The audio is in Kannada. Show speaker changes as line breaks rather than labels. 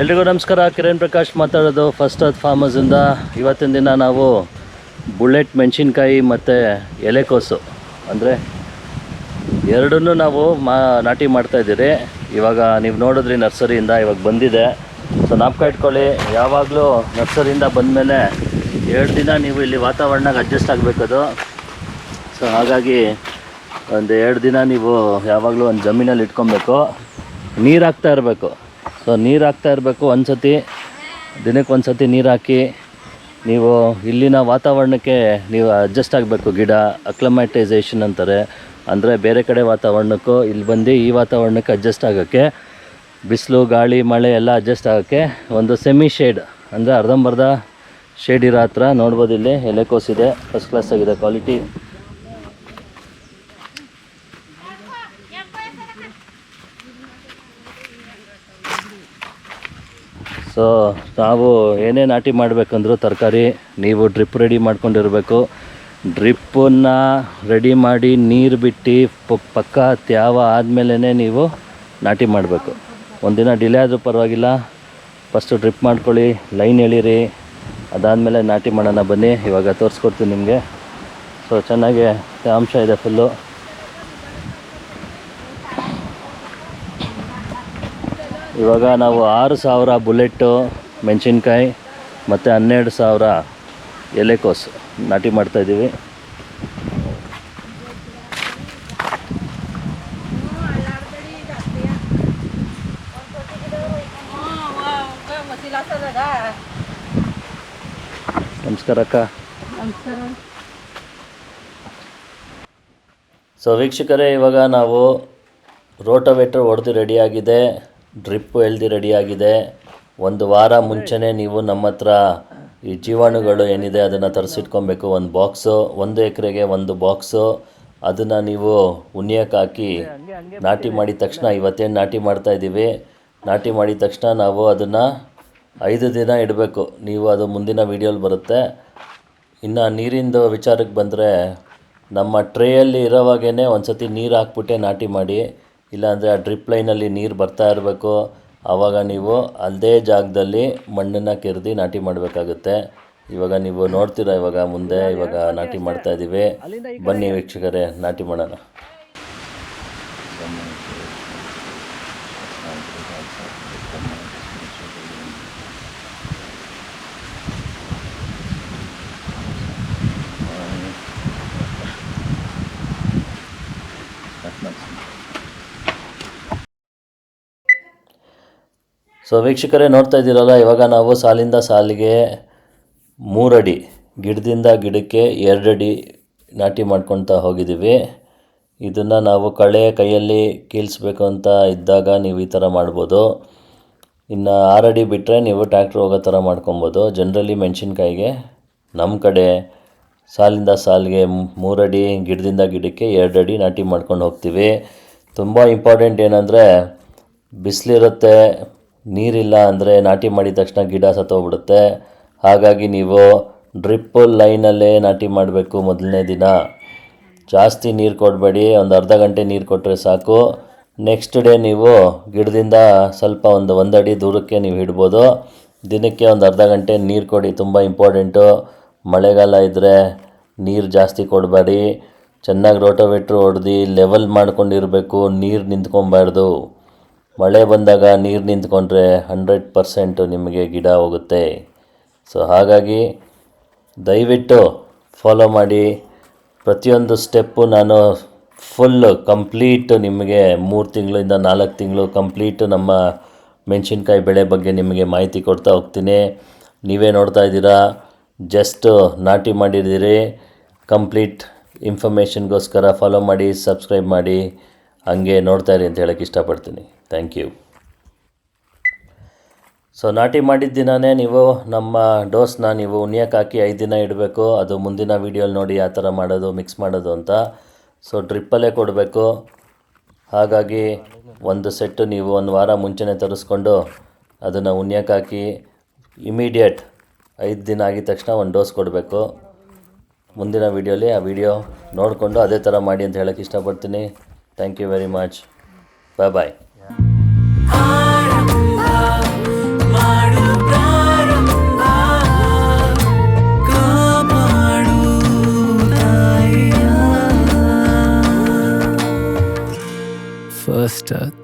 ಎಲ್ರಿಗೂ ನಮಸ್ಕಾರ. ಕಿರಣ್ ಪ್ರಕಾಶ್ ಮಾತಾಡೋದು ಫಸ್ಟ್ ಅರ್ತ್ ಫಾರ್ಮರ್ಸಿಂದ ಇವತ್ತಿನ ದಿನ ನಾವು ಬುಲೆಟ್ ಮೆಣಸಿನ್ಕಾಯಿ ಮತ್ತು ಎಲೆಕೋಸು ಅಂದರೆ ಎರಡನ್ನೂ ನಾವು ಮಾ, ನಾಟಿ ಮಾಡ್ತಾಯಿದ್ದೀರಿ ಇವಾಗ ನೀವು ನೋಡಿದ್ರಿ ನರ್ಸರಿಯಿಂದ ಇವಾಗ ಬಂದಿದೆ. ಸೊ ನಾಪ್ಕ ಇಟ್ಕೊಳ್ಳಿ ಯಾವಾಗಲೂ ನರ್ಸರಿಯಿಂದ ಬಂದಮೇಲೆ ಎರಡು ದಿನ ನೀವು ಇಲ್ಲಿ ವಾತಾವರಣಕ್ಕೆ ಅಡ್ಜಸ್ಟ್ ಆಗಬೇಕದು ಸೊ ಹಾಗಾಗಿ ಒಂದು ಎರಡು ದಿನ ನೀವು ಯಾವಾಗಲೂ ಒಂದು ಜಮೀನಲ್ಲಿ ಇಟ್ಕೊಬೇಕು. ನೀರು ಹಾಕ್ತಾ ಇರಬೇಕು. ಸೊ ನೀರು ಹಾಕ್ತಾ ಇರಬೇಕು ಒಂದು ಸತಿ ದಿನಕ್ಕೆ ಒಂದು ಸತಿ ನೀರು ಹಾಕಿ. ನೀವು ಇಲ್ಲಿನ ವಾತಾವರಣಕ್ಕೆ ನೀವು ಅಡ್ಜಸ್ಟ್ ಆಗಬೇಕು. ಗಿಡ ಅಕ್ಲಮೈಟೈಸೇಷನ್ ಅಂತಾರೆ. ಅಂದರೆ ಬೇರೆ ಕಡೆ ವಾತಾವರಣಕ್ಕೂ, ಇಲ್ಲಿ ಬಂದು ಈ ವಾತಾವರಣಕ್ಕೆ ಅಡ್ಜಸ್ಟ್ ಆಗೋಕ್ಕೆ, ಬಿಸಿಲು, ಗಾಳಿ, ಮಳೆ ಎಲ್ಲ ಅಡ್ಜಸ್ಟ್ ಆಗೋಕ್ಕೆ ಒಂದು ಸೆಮಿ ಶೇಡ್ ಅಂದರೆ ಅರ್ಧಂಬರ್ಧ ಶೇಡ್ ಇರೋ ಹತ್ರ ನೋಡ್ಬೋದು ಇಲ್ಲಿ. ಎಲೆಕೋಸಿದೆ ಫಸ್ಟ್ ಕ್ಲಾಸ್ ಆಗಿದೆ. ಕ್ವಾಲಿಟಿ ಸೊ ನಾವು ಏನೇ ನಾಟಿ ಮಾಡಬೇಕಂದ್ರೂ ತರಕಾರಿ ನೀವು ಡ್ರಿಪ್ ರೆಡಿ ಮಾಡ್ಕೊಂಡಿರಬೇಕು. ಡ್ರಿಪ್ಪನ್ನು ರೆಡಿ ಮಾಡಿ ನೀರು ಬಿಟ್ಟು ಪಕ್ಕ ತ್ಯಾವ ಆದಮೇಲೆ ನೀವು ನಾಟಿ ಮಾಡಬೇಕು. ಒಂದಿನ ಡಿಲೇ ಆದರೂ ಪರವಾಗಿಲ್ಲ. ಫಸ್ಟು ಡ್ರಿಪ್ ಮಾಡ್ಕೊಳ್ಳಿ ಲೈನ್ ಎಳೀರಿ. ಅದಾದಮೇಲೆ ನಾಟಿ ಮಾಡೋಣ ಬನ್ನಿ. ಇವಾಗ ತೋರಿಸ್ಕೊಡ್ತೀನಿ ನಿಮಗೆ. ಸೊ ಚೆನ್ನಾಗಿ ತೇವಾಂಶ ಇದೆ ಫುಲ್ಲು ಇವಾಗ ನಾವು ಆರು ಸಾವಿರ ಬುಲೆಟ್ಟು ಮೆಣಸಿನ್ಕಾಯಿ ಮತ್ತು ಹನ್ನೆರಡು ಸಾವಿರ ಎಲೆಕೋಸು ನಾಟಿ ಮಾಡ್ತಾಯಿದ್ದೀವಿ ನಮಸ್ಕಾರ ಅಕ್ಕ. ಸೊ ವೀಕ್ಷಕರೇ, ಇವಾಗ ನಾವು ರೋಟೋವೇಟ್ರ್ ಹೊಡೆದು ರೆಡಿಯಾಗಿದೆ ಡ್ರಿಪ್ಪು ಎಳ್ದು ರೆಡಿಯಾಗಿದೆ ಒಂದು ವಾರ ಮುಂಚೆನೇ ನೀವು ನಮ್ಮ ಹತ್ರ ಈ ಜೀವಾಣುಗಳು ಏನಿದೆ ಅದನ್ನು ತರಿಸಿಟ್ಕೊಬೇಕು. ಒಂದು ಬಾಕ್ಸು, ಒಂದು ಎಕರೆಗೆ ಒಂದು ಬಾಕ್ಸು. ಅದನ್ನು ನೀವು ಉಣಿಯಕ್ಕೆ ಹಾಕಿ ನಾಟಿ ಮಾಡಿದ ತಕ್ಷಣ, ಇವತ್ತೇನು ನಾಟಿ ಮಾಡ್ತಾ ಇದ್ದೀವಿ ನಾಟಿ ಮಾಡಿದ ತಕ್ಷಣ ನಾವು ಅದನ್ನು ಐದು ದಿನ ಇಡಬೇಕು. ನೀವು ಅದು ಮುಂದಿನ ವೀಡಿಯೋಲಿ ಬರುತ್ತೆ. ಇನ್ನು ನೀರಿಂದು ವಿಚಾರಕ್ಕೆ ಬಂದರೆ ನಮ್ಮ ಟ್ರೇಯಲ್ಲಿ ಇರೋವಾಗೇ ಒಂದು ಸತಿ ನೀರು ಹಾಕ್ಬಿಟ್ಟೆ ನಾಟಿ ಮಾಡಿ. ಇಲ್ಲಾಂದರೆ ಆ ಡ್ರಿಪ್ ಲೈನಲ್ಲಿ ನೀರು ಬರ್ತಾ ಇರಬೇಕು. ಆವಾಗ ನೀವು ಅದೇ ಜಾಗದಲ್ಲಿ ಮಣ್ಣನ್ನು ಕೆರೆದು ನಾಟಿ ಮಾಡಬೇಕಾಗುತ್ತೆ. ಇವಾಗ ನೀವು ನೋಡ್ತೀರಾ ಇವಾಗ ಮುಂದೆ ಇವಾಗ ನಾಟಿ ಮಾಡ್ತಾ ಇದ್ದೀವಿ ಬನ್ನಿ ವೀಕ್ಷಕರೇ, ನಾಟಿ ಮಾಡೋಣ. ಸೊ ವೀಕ್ಷಕರೇ ನೋಡ್ತಾ ಇದ್ದೀರಲ್ಲ, ಇವಾಗ ನಾವು ಸಾಲಿಂದ ಸಾಲಿಗೆ ಮೂರಡಿ, ಗಿಡದಿಂದ ಗಿಡಕ್ಕೆ ಎರಡಡಿ ನಾಟಿ ಮಾಡ್ಕೊತಾ ಹೋಗಿದ್ದೀವಿ. ಇದನ್ನು ನಾವು ಕಳೆ ಕೈಯಲ್ಲಿ ಕೀಳಿಸ್ಬೇಕು ಅಂತ ಇದ್ದಾಗ ನೀವು ಈ ಥರ ಮಾಡ್ಬೋದು. ಇನ್ನು ಆರಡಿ ಬಿಟ್ಟರೆ ನೀವು ಟ್ಯಾಕ್ಟ್ರ್ ಹೋಗೋ ಥರ ಮಾಡ್ಕೊಬೋದು. ಜನರಲಿ ಮೆಣಸಿನ್ಕಾಯಿಗೆ ನಮ್ಮ ಕಡೆ ಸಾಲಿಂದ ಸಾಲಿಗೆ ಮೂರಡಿ, ಗಿಡದಿಂದ ಗಿಡಕ್ಕೆ ಎರಡಡಿ ನಾಟಿ ಮಾಡ್ಕೊಂಡು ಹೋಗ್ತೀವಿ. ತುಂಬ ಇಂಪಾರ್ಟೆಂಟ್ ಏನಂದರೆ, ಬಿಸಿಲಿರುತ್ತೆ ನೀರಿಲ್ಲ ಅಂದರೆ ನಾಟಿ ಮಾಡಿದ ತಕ್ಷಣ ಗಿಡ ಸತ್ತೋಗ್ಬಿಡುತ್ತೆ. ಹಾಗಾಗಿ ನೀವು ಡ್ರಿಪ್ ಲೈನಲ್ಲೇ ನಾಟಿ ಮಾಡಬೇಕು ಮೊದಲನೇ ದಿನ. ಜಾಸ್ತಿ ನೀರು ಕೊಡಬೇಡಿ, ಒಂದು ಅರ್ಧ ಗಂಟೆ ನೀರು ಕೊಟ್ಟರೆ ಸಾಕು. ನೆಕ್ಸ್ಟ್ ಡೇ ನೀವು ಗಿಡದಿಂದ ಸ್ವಲ್ಪ ಒಂದು ಒಂದಡಿ ದೂರಕ್ಕೆ ನೀವು ಇಡ್ಬೋದು. ದಿನಕ್ಕೆ ಒಂದು ಅರ್ಧ ಗಂಟೆ ನೀರು ಕೊಡಿ, ತುಂಬ ಇಂಪಾರ್ಟೆಂಟು ಮಳೆಗಾಲ ಇದ್ದರೆ ನೀರು ಜಾಸ್ತಿ ಕೊಡಬೇಡಿ. ಚೆನ್ನಾಗಿ ರೋಟೋವೇಟ್ರ್ ಹೊಡೆದು ಲೆವೆಲ್ ಮಾಡ್ಕೊಂಡಿರಬೇಕು, ನೀರು ನಿಂತ್ಕೊಬಾರ್ದು. ಮಳೆ ಬಂದಾಗ ನೀರು ನಿಂತ್ಕೊಂಡ್ರೆ ಹಂಡ್ರೆಡ್ ಪರ್ಸೆಂಟು ನಿಮಗೆ ಗಿಡ ಹೋಗುತ್ತೆ. ಸೊ ಹಾಗಾಗಿ ದಯವಿಟ್ಟು ಫಾಲೋ ಮಾಡಿ. ಪ್ರತಿಯೊಂದು ಸ್ಟೆಪ್ಪು ನಾನು ಫುಲ್ಲು ಕಂಪ್ಲೀಟ್ ನಿಮಗೆ ಮೂರು ತಿಂಗಳಿಂದ ನಾಲ್ಕು ತಿಂಗಳು ಕಂಪ್ಲೀಟು ನಮ್ಮ ಮೆಣಸಿನ್ಕಾಯಿ ಬೆಳೆ ಬಗ್ಗೆ ನಿಮಗೆ ಮಾಹಿತಿ ಕೊಡ್ತಾ ಹೋಗ್ತೀನಿ. ನೀವೇ ನೋಡ್ತಾ ಇದ್ದೀರಾ ಜಸ್ಟ್ ನಾಟಿ ಮಾಡಿದ್ದೀರಿ. ಕಂಪ್ಲೀಟ್ ಇನ್ಫಾರ್ಮೇಷನ್ಗೋಸ್ಕರ ಫಾಲೋ ಮಾಡಿ ಸಬ್ಸ್ಕ್ರೈಬ್ ಮಾಡಿ. ಹಂಗೆ ನೋಡ್ತಾ ಇರಿ ಅಂತ ಹೇಳೋಕ್ಕೆ ಇಷ್ಟಪಡ್ತೀನಿ. ಥ್ಯಾಂಕ್ ಯು ಸೊ ನಾಟಿ ಮಾಡಿದ ದಿನವೇ ನೀವು ನಮ್ಮ ಡೋಸ್ನ ನೀವು ಉಣಿಯಕ್ಕೆ ಹಾಕಿ ಐದು ದಿನ ಇಡಬೇಕು. ಅದು ಮುಂದಿನ ವೀಡಿಯೋಲಿ ನೋಡಿ ಆ ಥರ ಮಾಡೋದು ಮಿಕ್ಸ್ ಮಾಡೋದು ಅಂತ. ಸೊ ಡ್ರಿಪ್ಪಲ್ಲೇ ಕೊಡಬೇಕು. ಹಾಗಾಗಿ ಒಂದು ಸೆಟ್ಟು ನೀವು ಒಂದು ವಾರ ಮುಂಚೆನೇ ತರಿಸ್ಕೊಂಡು ಅದನ್ನು ಉಣ್ಯಕ್ಕೆ ಹಾಕಿ ಇಮಿಡಿಯೇಟ್ ಐದು ದಿನ ಆಗಿದ ತಕ್ಷಣ ಒಂದು ಡೋಸ್ ಕೊಡಬೇಕು. ಮುಂದಿನ ವೀಡಿಯೋಲಿ ಆ ವಿಡಿಯೋ ನೋಡಿಕೊಂಡು ಅದೇ ಥರ ಮಾಡಿ ಅಂತ ಹೇಳೋಕ್ಕೆ ಇಷ್ಟಪಡ್ತೀನಿ. Thank you very much bye bye
first